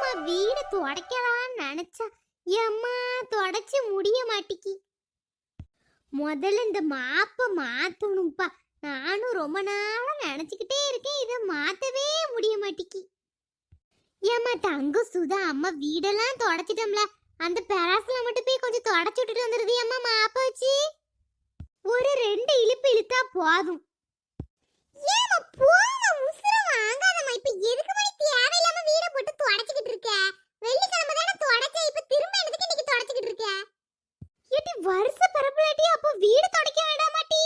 ஏம்மா வீடு துடைக்கலாம்னு நினைச்சா ஏம்மா தொடச்சு முடிய மாட்டிக்கி. முதல்ல இந்த மாப்பை மாத்தணும்ப்பா. நானும் ரொம்ப நாளா நினைச்சுக்கிட்டே இருக்கேன் இதை மாத்தவே முடிய மாட்டிக்கி. ஏம்மா தங்க சுதா அம்மா வீடெல்லாம் தொடச்சிட்டோம்ல. அந்த பெராசுல மட்டும் போய் கொஞ்சம் தொடச்சு விட்டுட்டு வந்துருது அம்மா மாப்ப வச்சு? ஒரு ரெண்டு இழுப்பு இழுத்தா போதும். ஏமா போங்க உசுர வாங்காதம்மா. இப்ப எதுக்கு மணி போட்டு தொடச்சிக்கிட்டு இருக்க. வெள்ளிக்கிழமை தானே தொடச்ச இப்ப திரும்ப என்னதுக்கு இன்னைக்கு தொடச்சிக்கிட்டு இருக்க? ஏட்டி வருஷ பரப்புலாட்டி அப்போ வீடு தொடக்க வேண்டாமாட்டி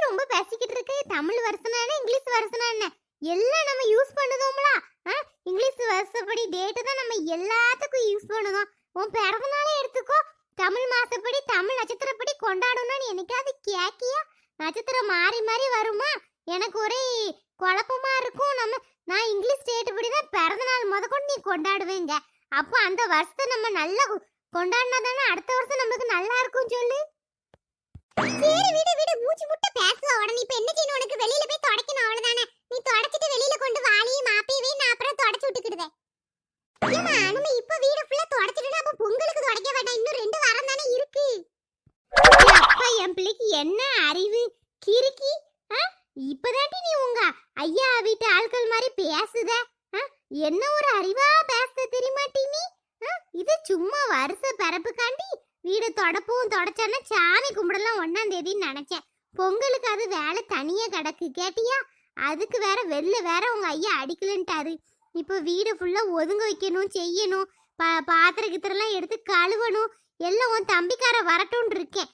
என்னடி ரொம்ப பேசிக்கிட்டு இருக்க. தமிழ் வருஷனானே இங்கிலீஷ் வருஷனானே எல்லாம் நம்ம யூஸ் பண்ணுதோம்ல. ஆ? இங்கிலீஷ் வருஷப்படி டேட்டு தான் நம்ம எல்லாத்துக்கும் யூஸ் பண்ணுதோம். உன் பிறந்த நாளே எடுத்துக்கோ. தமிழ் மாசப்படி தமிழ் நட்சத்திரப்படி கொண்டாடணும்னு என்னைக்காவது கேக்கியா? நட்சத்திரம் மாறி மாறி வருமா? எனக்கு ஒரே குழப்பமா இருக்கும். நம்ம நான் இங்கிலீஷ் டேட் படி தான் பிறந்த நாள் முத கொண்டு நீ கொண்டாடுவேங்க. அப்போ அந்த வருஷத்தை நம்ம நல்லா கொண்டாடினா தானே அடுத்த வருஷம் நமக்கு நல்லா இருக்கும் சொல்லு. சரி விடு விடு. மூச்சு முட்டை பேசுவ உடனே. இப்ப என்ன செய்யணும் உனக்கு? வெளியில போய் தொடக்கணும் அவ்வளவுதானே. நீ தொடச்சிட்டு வெளியில கொண்டு வாளியும் மாப்பையவே நான் அப்புறம் தொடச்சு விட்டுக்கிடுவேன். ஏமா நம்ம இப்ப வீடு ஃபுல்லா தொடச்சிட்டுனா அப்ப பொங்கலுக்கு தொடக்க வேண்டாம். இன்னும் ரெண்டு வாரம் தானே இருக்கு. அப்பா என் பிள்ளைக்கு என்ன அறிவு? கிறுக்கி இப்பதாண்டி நீ உங்க ஐயா வீட்டு ஆட்கள் மாதிரி பேசுத? ஆ? என்ன ஒரு அறிவா பேசுத தெரியுமாட்டி நீ? ஆ? இது சும்மா வருஷ பிறப்புக்காண்டி வீடு தொடப்பவும் தொடச்சானா சாமி கும்பிடலாம் ஒன்னாம் பொங்கலுக்கு தனியாக கிடக்கு. கேட்டியா? அதுக்கு வேற வெளில வேற உங்க ஐயா அடிக்கலன்ட்டாரு. இப்போ வீடு ஃபுல்லா ஒதுங்க வைக்கணும் செய்யணும் பா பாத்திர கித்திரம்லாம் எடுத்து கழுவணும். எல்லாம் உன் தம்பிக்கார வரட்டும்னு இருக்கேன்.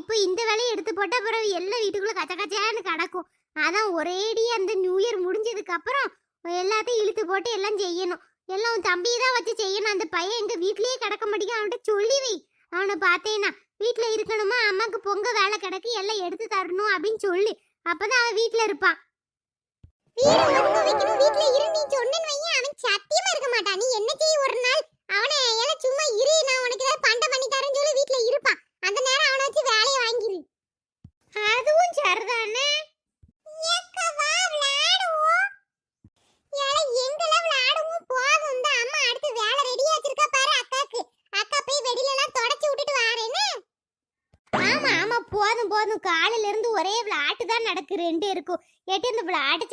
இப்போ இந்த வேலையை எடுத்து போட்டா பிறகு எல்லாம் வீட்டுக்குள்ள கச்ச கச்சான்னு கிடக்கும். அதான் ஒரேடியா அந்த நியூ இயர் முடிஞ்சதுக்கு அப்புறம் எல்லாத்தையும் இழுத்து போட்டு எல்லாம் செய்யணும். எல்லாம் உன் தம்பியை தான் வச்சு செய்யணும். அந்த பையன் எங்க வீட்லயே கிடக்க மாட்டேங்க அவன்கிட்ட சொல்லி வை. அவனை பார்த்தேன்னா வீட்டில் இருக்கணுமா? அம்மாவுக்கு பொங்க வேலை கிடக்கு எல்லாம் எடுத்து தரணும் அப்படின்னு சொல்லி. அப்பதான் அவன் வீட்டில் இருப்பான் வீட்டில் இரு நீ சொன்னேன்னு வையேன். அவன் சத்தியமா இருக்க மாட்டான். நீ என்ன செய்ய ஒரு நாள்? அவனை எல்லாம் சும்மா இரு நான் உனக்கு ஏதாவது பண்டை பண்ணி தரேன் சொல்லி வீட்ல இருப்பான் அந்த நேரம் அவனை வச்சு வேலையை வாங்கிரு அதுவும் சரிதானே ஏக்கவா விளையாடுவோம் ஏல எங்கெல்லாம் விளையாடுவோம் போதும் இந்த அம்மா அடுத்து வேலை ரெடியா வச்சிருக்கா பாரு அக்காக்கு அக்கா போய் வெளியில எல்லாம் தொடச்சி விட்டுட்டு வாரேன்னு ஆமா ஆமா போதும் போதும் காலையில இருந்து ஒரே விளையாட்டு தான் நடக்கு? ரெண்டு இருக்கும். ஏட்டி இந்த விளையாட்டு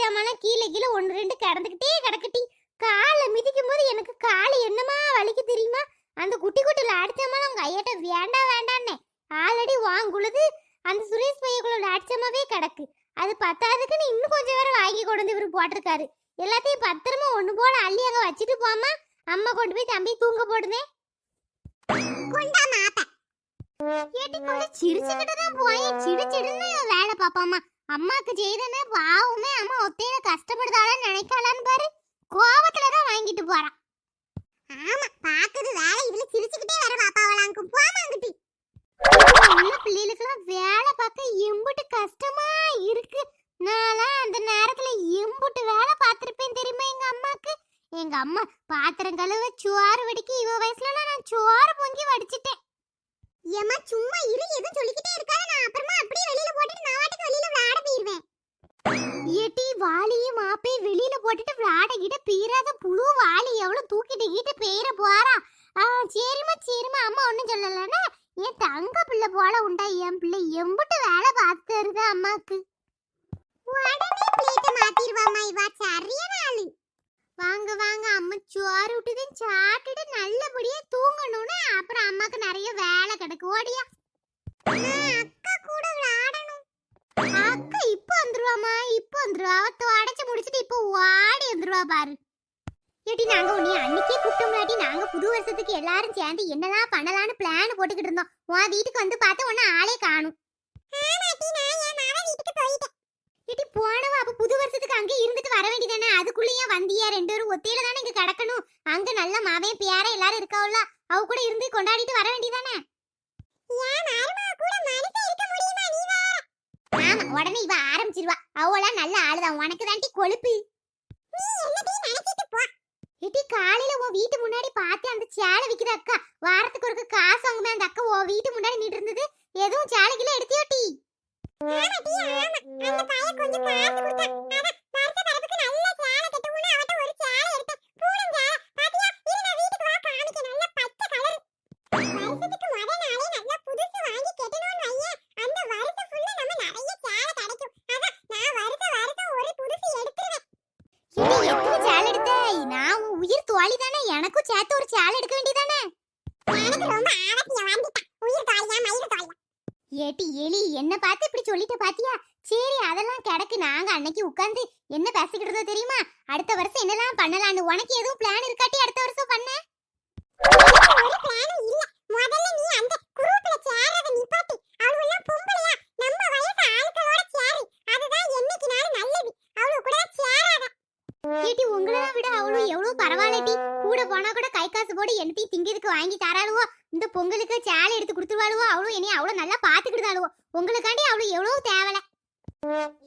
கீழே கீழே ஒன்று ரெண்டு கிடந்துக்கிட்டே கிடக்கட்டி காலை மிதிக்கும் போது எனக்கு கால் என்னமா வலிக்கு தெரியுமா? அந்த குட்டி குட்டி விளையாட்டு சாமான் உங்க ஐயாட்ட வேண்டாம் வேண்டான்னே ஆல்ரெடி வாங்குள்ளது அந்த சுரேஷ் பையக்குள்ள விளையாட்டு கிடக்கு. அது பத்தாதுக்குன்னு இன்னும் கொஞ்சம் வேற வாங்கி கொண்டு வந்து இவரு போட்டிருக்காரு. எல்லாத்தையும் பத்திரமா ஒன்று போல அள்ளி அங்க வச்சுட்டு போமா அம்மா கொண்டு போய் தம்பி தூங்க போடுதே. கொண்டா சிரிச்சுக்கிட்டு தான் போய் சிடு சிடுன்னு வேலை பார்ப்பாமா அம்மாக்கு செய்தனே பாவமே அம்மா ஒத்தையில கஷ்டப்படுதாளான்னு நினைக்காளான்னு பாரு. கோவத்துல தான் வாங்கிட்டு போறான் ஆமா பாக்குது வேலை இதுல சிரிச்சுக்கிட்டே வர பாப்பாவளாங்க போமா அங்கிட்டு. உள்ள பிள்ளைகளுக்கெல்லாம் வேலை பார்க்க எம்புட்டு கஷ்டமா இருக்கு. நான்லாம் அந்த நேரத்துல எம்புட்டு வேலை பார்த்துருப்பேன் தெரியுமா எங்க அம்மாக்கு? எங்க அம்மா பாத்திரம் கழுவ சோறு வடிக்க இவ வயசுல நான் சோறு பொங்கி வடிச்சிட்டேன். ஏமா சும்மா இரு எதுவும் சொல்லிக்கிட்டே இருக்காத. நான் அப்புறமா அப்படியே வெளியில போட்டுட்டு நான் வாட்டுக்கு வெளியில விளையாட போயிருவேன். ஏட்டி வாளியும் மாப்பையும் வெளியில போட்டுட்டு விளையாட கிட்ட பீராத புழு வாளி எவ்வளவு தூக்கிட்டு கிட்ட பேர போறா. ஆ சரிம்மா சரிம்மா அம்மா ஒண்ணும் சொல்லலன்னா என் தங்க பிள்ளை போல உண்டா என் பிள்ளை எம்புட்டு வேலை பார்த்து இருக்கா அம்மாக்கு? உடனே பிளேட்டை மாத்திருவாமா இவா சரியான ஆளு. வாங்க வாங்க அம்மா சோறு விட்டுது சாப்பிட்டுட்டு நல்லபடியா தூ அப்புறம் அம்மாக்கு நிறைய வேலை கிடக்கு. ஓடியா. அக்கா கூட விளையாடணும். அக்கா இப்போ வந்துருவாமா இப்போ வந்துருவா. அவ அடைச்சு முடிச்சிட்டு இப்போ ஓடி வந்துருவா பாரு. ஏட்டி நாங்க உன்னை அன்னைக்கே கூப்பிட்டோம்லாட்டி நாங்க புது வருஷத்துக்கு எல்லாரும் சேர்ந்து என்னலாம் பண்ணலாம்னு பிளான் போட்டுக்கிட்டு இருந்தோம். உன் வீட்டுக்கு வந்து பார்த்தா உன்ன ஆளே காணும். ஏட்டி போனவ அப்ப புது வருஷத்துக்கு அங்கே இருந்துட்டு வர வேண்டியதானே அதுக்குள்ளேயே வந்தியா? ரெண்டு பேரும் ஒத்தையில தானே இங்க கிடக்கணும். அங்க நல்ல மாவன் பேர எல்லாரும் இருக்காவுல அவ கூட இருந்து கொண்டாடிட்டு வர வேண்டியதானே? ஆமா உடனே இவ ஆரம்பிச்சிருவா. அவளா நல்ல ஆளுதான் உனக்கு தாண்டி கொழுப்பு. இட்டி காலையில உன் வீட்டு முன்னாடி பார்த்து அந்த சேலை விக்கிற அக்கா? வாரத்துக்கு ஒருக்க காசு வாங்குமே அந்த அக்கா உன் வீட்டு முன்னாடி நின்று இருந்தது. எதுவும் சேலைக்குள்ள எடுத்தியோ டி? இது ஏட்டி எலி என்ன பார்த்து இப்படி சொல்லிட்ட பாத்தியா? சரி அதெல்லாம் கிடக்கு. நாங்க அன்னைக்கு உட்காந்து என்ன பேசிக்கிட்டதோ தெரியுமா? அடுத்த வருஷம் என்னலாம் பண்ணலாம்னு உனக்கு எதுவும் பிளான் இருக்காட்டி அடுத்த வருஷம் பண்ண. ஒரு முதல்ல நீ அந்த குரூப்ல சேரத நிப்பாட்டி. அவளெல்லாம் பொம்பளையா. நம்ம வயசு ஆட்களோட சேரு. அதுதான் என்னைக்குனாலும் நல்லது அவளு கூட சேராத ஏட்டி உங்களை விட அவளும் எவ்வளவு பரவாயில்லட்டி கூட போனா கூட போட்டு என்னத்தையும் திங்கிறதுக்கு வாங்கி தராளுவோ? இந்த பொங்கலுக்கு சேலை எடுத்து கொடுத்துருவாளுவோ? அவளும் என்னைய அவ்வளவு நல்லா பாத்துக்கிட்டாளுவோ உங்களுக்காண்டி அவளும் எவ்வளவு தேவலை.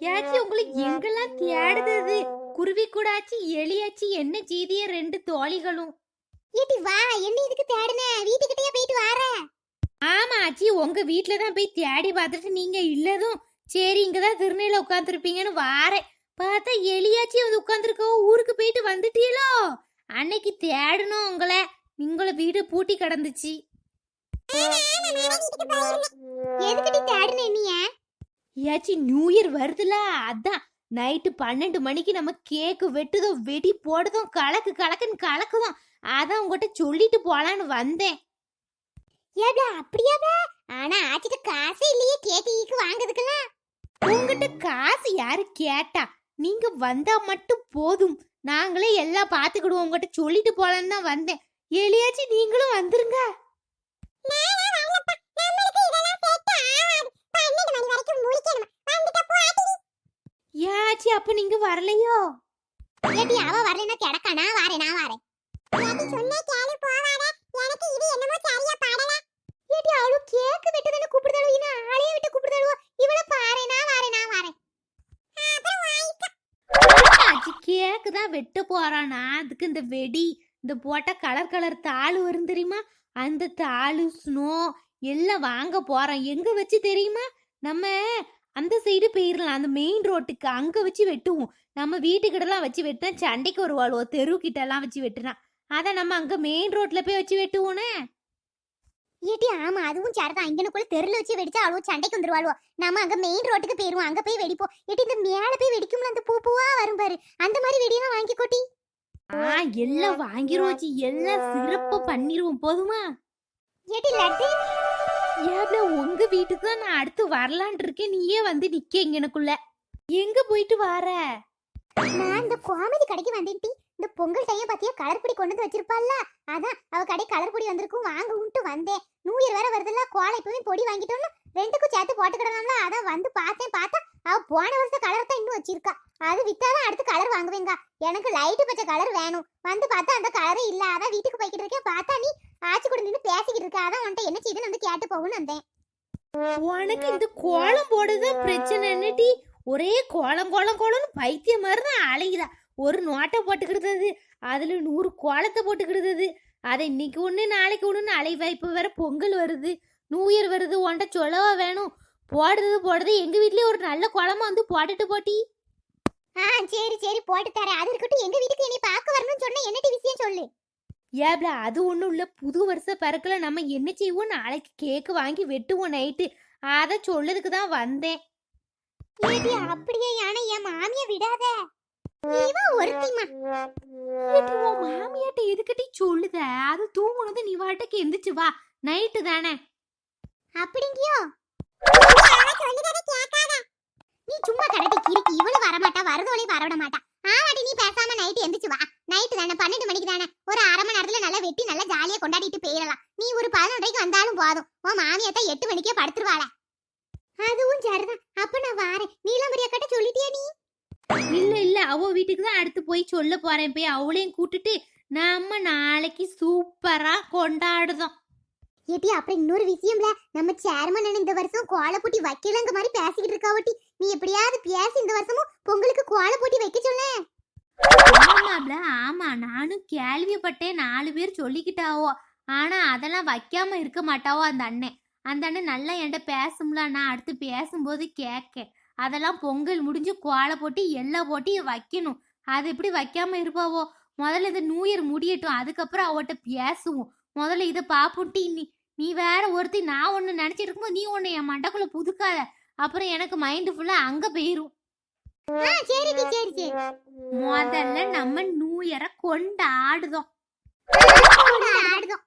யாச்சி உங்களுக்கு எங்கெல்லாம் தேடுதது குருவி கூடாச்சு எலியாச்சு என்ன செய்திய ரெண்டு தோழிகளும். ஏட்டி வா என்ன இதுக்கு தேடுன? வீட்டுக்கிட்டே போயிட்டு வார. ஆமா ஆச்சி உங்க வீட்ல தான் போய் தேடி பார்த்துட்டு நீங்க இல்லதும். சரி இங்க தான் உட்காந்துருப்பீங்கன்னு வாரேன் பார்த்தா எலியாச்சி வந்து உட்காந்துருக்கோ ஊருக்கு போயிட்டு வந்துட்டீங்களோ அன்னைக்கு தேடணும் உங்களை. உங்களை வீடு பூட்டி கிடந்துச்சு எதுக்கிட்டி தேடுன என்னைய ஏச்சி நியூ இயர் வருதுல அதான் நைட்டு பன்னெண்டு மணிக்கு நம்ம கேக்கு வெட்டுதும் வெடி போடுதும் கலக்கு கலக்குன்னு கலக்குதும் அதான் உங்ககிட்ட சொல்லிட்டு போலான்னு வந்தேன் ஏடா அப்படியாடா ஆனா ஆச்சிட்ட காசே இல்லையே கேக்கு ஈக்கு வாங்குறதுக்குலாம் உங்ககிட்ட காசு யாரு கேட்டா நீங்க வந்தா மட்டும் போதும் நாங்களே எல்லாம் பாத்துக்கிடுவோம் உங்ககிட்ட சொல்லிட்டு போலான்னு தான் வந்தேன் எலியாச்சி நீங்களும் வந்துருங்க. ஏச்சி அப்ப நீங்க வரலையோ? ஏடி அவ வரலைன்னா கிடக்கா? நான் வாரேன் நான் வாரேன். ஏடி சொன்னா கேளு போவாத. எனக்கு இது என்னமோ சரியா படல. ஏடி அவளு கேக்கு வெட்டதானே கூப்பிடுதாளோ? இன ஆளைய விட்டு கூப்பிடுதாளோ? இவள பாரு நான் வாரேன் நான் வாரேன். அப்புறம் வாய்க்க கேக்கு தான் வெட்ட போறானா? அதுக்கு இந்த வெடி. இந்த போட்டால் கலர் கலர் தாள் வரும் தெரியுமா? அந்த தாளு ஸ்னோ எல்லாம் வாங்க போறோம். எங்க வச்சு தெரியுமா? நம்ம அந்த சைடு போயிடலாம் அந்த மெயின் ரோட்டுக்கு அங்க வச்சு வெட்டுவோம். நம்ம வீட்டுக்கிட்டலாம் வச்சு வெட்டினா சண்டைக்கு வருவாளுவோ தெரு கிட்ட எல்லாம் வச்சு வெட்டினா. அதை நம்ம அங்க மெயின் ரோட்ல போய் வச்சு வெட்டுவோனே? ஏட்டி ஆமா அதுவும் சரிதான். இங்கனக்குள்ள தெருல வச்சு வெடிச்சா அவ்வளவு சண்டைக்கு வந்துருவாளுவோ. நம்ம அங்க மெயின் ரோட்டுக்கு போயிருவோம். அங்க போய் வெடிப்போம். ஏட்டி இந்த மேல போய் வெடிக்கும்ல அந்த பூ பூவா வரும் பாரு. அந்த மாதிரி வெடியெல்லாம் வாங்கி கொட்டி எல்லாம் வாங்கிருவோச்சு எல்லாம் சிறப்பா பண்ணிருவோம். போதுமா? ஏடி லட்டு? ஏப்ல உங்க வீட்டுக்கு தான் நான் அடுத்து வரலான் இருக்கேன் நீயே வந்து நிக்க இங்கனக்குள்ள. எங்க போயிட்டு வார? நான் இந்த காமெடி கடைக்கு வந்துட்டி இந்த பொங்கல் டைம் பாத்தியா கலர் பொடி கொண்டு வந்து வச்சிருப்பாள்ல? அதான் அவ கடை கலர் பொடி வந்திருக்கும் வாங்க உண்டு வந்தேன். நியூ இயர் வேற வருதுல்ல கோலை இப்பவே பொடி வாங்கிட்டோம்னு ரெண்டுக்கும் சேர்த்து போட்டுக்கிடலாம்ல. அதான் வந்து பார்த்தேன் பார்த்தா அவ போன வருஷம் கலர் தான் இன்னும் வச்சிருக்கா. அது வித்தாதான் அடுத்து கலர் வாங்குவேங்க. எனக்கு லைட்டு பச்சை கலர் வேணும். வந்து பார்த்தா அந்த கலரே இல்ல. அதான் வீட்டுக்கு போய்கிட்டு இருக்கேன். பார்த்தா நீ ஆச்சு கூட நின்று பேசிக்கிட்டு இருக்க. அதான் உன்ட்ட என்ன செய்யுதுன்னு வந்து கேட்டு போகும்னு வந்தேன். உனக்கு இந்த கோலம் போடுதான் பிரச்சனை என்னட்டி ஒரே கோலம் கோலம் கோலம்னு பைத்தியம் மாதிரி தான் அலையுதா? ஒரு நோட்டை போட்டுக்கிடுறது அதுல நூறு கோலத்தை போட்டுக்கிடுறது அதை. இன்னைக்கு ஒண்ணு நாளைக்கு ஒண்ணு அலைவா இப்ப வேற பொங்கல் வருது. நியூ இயர் வருது. உன்ட்ட சொல்லவா வேணும்? போடுறது போடுறது. எங்க வீட்லயே ஒரு நல்ல குழம்பு வந்து போட்டுட்டு போட்டி. ஆ சரி சரி. போட்டு தரேன். அது இருக்கட்டும். எங்க வீட்டுக்கு நீ பார்க்க வரணும்னு சொன்ன என்னடி விஷயம் சொல்லு? ஏப்ல அது ஒண்ணும் இல்ல. புது வருஷ பிறக்கல நம்ம என்ன செய்வோம்? நாளைக்கு கேக்கு வாங்கி வெட்டுவோம் நைட்டு அத சொல்லதுக்கு தான் வந்தேன். அப்படியே யானை என் மாமிய விடாத. இவ ஒருத்திமா ஏடி, உன் மாமியாட்ட எதுக்கிட்டி சொல்லுத. அது தூங்குனது நீ வாட்டுக்கு எந்திரிச்சு வா. நைட்டு தானே. அப்படிங்கியோ? நீ சும்மா கடட்டி கிறுக்கி இவளு வரமாட்டா வரதோளி வரவிட மாட்டா ஆமாடி நீ பேசாம நைட்டு எந்திரிச்சு வா. நைட்டு தானே பன்னெண்டு மணிக்கு தானே. ஒரு அரை மணி நேரத்துல நல்லா வெட்டி நல்லா ஜாலியா கொண்டாடிட்டு போயிடலாம். நீ ஒரு பதினொன்றைக்கு வந்தாலும் போதும். உன் மாமியாத்த எட்டு மணிக்கே படுத்துருவாள. அதுவும் சரிதான். அப்ப நான் வாரேன். நீலம்பரியா கிட்ட சொல்லிட்டியா நீ? இல்ல இல்ல. அவ வீட்டுக்கு தான் அடுத்து போய் சொல்ல போறேன். போய் அவளையும் கூட்டிட்டு நம்ம நாளைக்கு சூப்பரா கொண்டாடுதோம். ஏட்டி அப்புறம் இன்னொரு விஷயம்ல. நம்ம சேர்மன் இந்த வருஷம் கோலை போட்டி வைக்கலங்க மாதிரி பேசிக்கிட்டு இருக்காவட்டி நீ எப்படியாவது பேசி இந்த வருஷமும் பொங்கலுக்கு கோலை போட்டி வைக்க சொன்ன. ஆமாப்ல ஆமா நானும் கேள்விப்பட்டேன். நாலு பேர் சொல்லிக்கிட்டாவோ. ஆனா அதெல்லாம் வைக்காம இருக்க மாட்டாவோ அந்த அண்ணன். அந்த அண்ணன் நல்லா என்கிட்ட பேசும்ல. நான் அடுத்து பேசும்போது கேட்க அதெல்லாம் பொங்கல் முடிஞ்சு கோலை போட்டு எல்லா போட்டியும் வைக்கணும். அது எப்படி வைக்காம இருப்பாவோ? முதல்ல இந்த நியூ இயர் முடியட்டும். அதுக்கப்புறம் அவட்ட பேசுவோம். முதல்ல இதை பாப்புட்டி நீ நீ வேற ஒருத்தி நான் ஒன்று நினச்சிட்டு இருக்கும்போது நீ ஒன்று என் மண்டக்குள்ள புதுக்காத. அப்புறம் எனக்கு மைண்டு ஃபுல்லாக அங்கே சரி முதல்ல நம்ம நியூ இயரை கொண்டாடுதோம். ஆடுதோம்